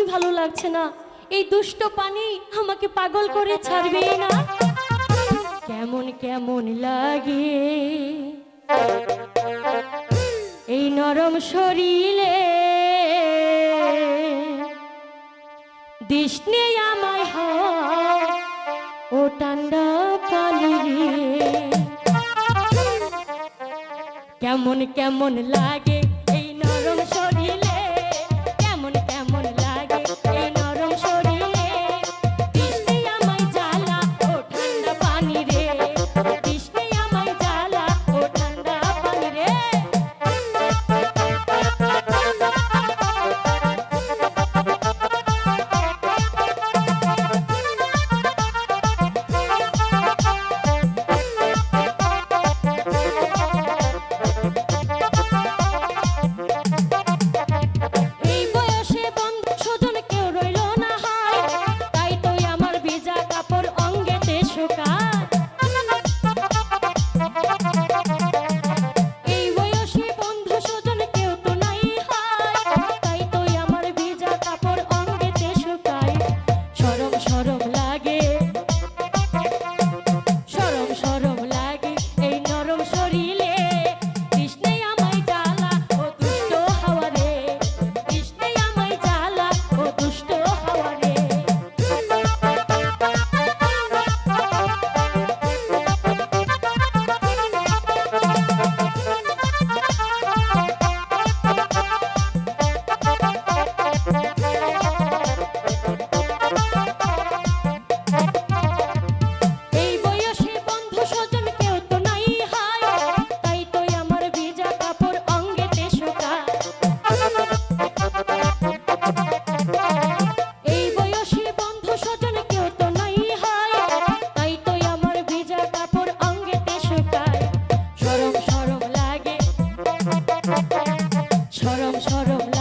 কিছুই ভালো লাগছে না। এই দুষ্ট পানি আমাকে পাগল করে ছাড়বে না। কেমন কেমন লাগে? এই নরম শরীরে দৃষ্ণে আমায় হ ও টান্ডা পানি কেমন কেমন লাগে? লাগে সরম